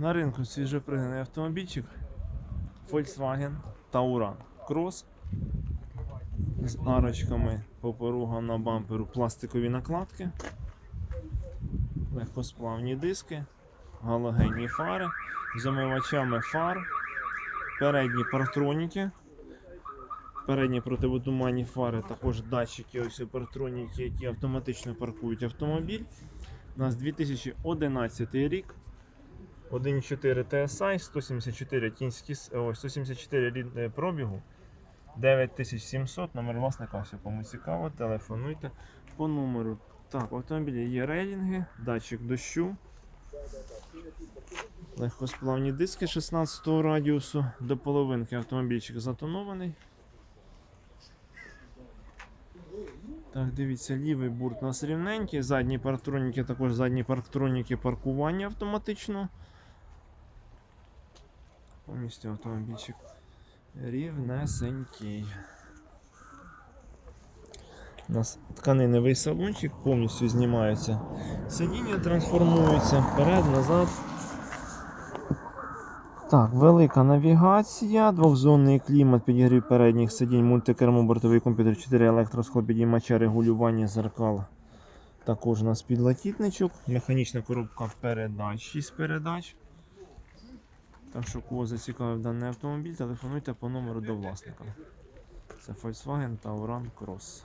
На ринку свіжопригнаний автомобільчик. Volkswagen Tauran Cross. З арочками по порогам на бамперу пластикові накладки, легкосплавні диски, галогенні фари. З омивачами фар, передні партроніки, передні противотуманні фари, також датчики, ось партроніки, які автоматично паркують автомобіль. У нас 2011 рік. 1.4 TSI, 174 кінські, с- 174 е, пробігу, 9700, номер власника, все кому цікаво, телефонуйте по номеру. Так, в автомобілі є рейлінги, датчик дощу, легкосплавні диски 16 радіусу, до половинки автомобільчик затонований. Так, дивіться, лівий бурт у нас рівненький, задні парктроніки, також задні парктроніки паркування автоматично. Повністю автомобільчик рівнесенький. У нас тканиневий салончик, повністю знімається. Сидіння трансформується вперед, назад. Так, велика навігація, двохзонний клімат, підігрів передніх сидінь, мультикермо, бортовий комп'ютер, 4 електросхлопідіймача, регулювання зеркал. Також у нас підлокітничок, механічна коробка передач, 6 передач. Так що, кого зацікавив даний автомобіль, телефонуйте по номеру до власника. Це Volkswagen Tauran Cross.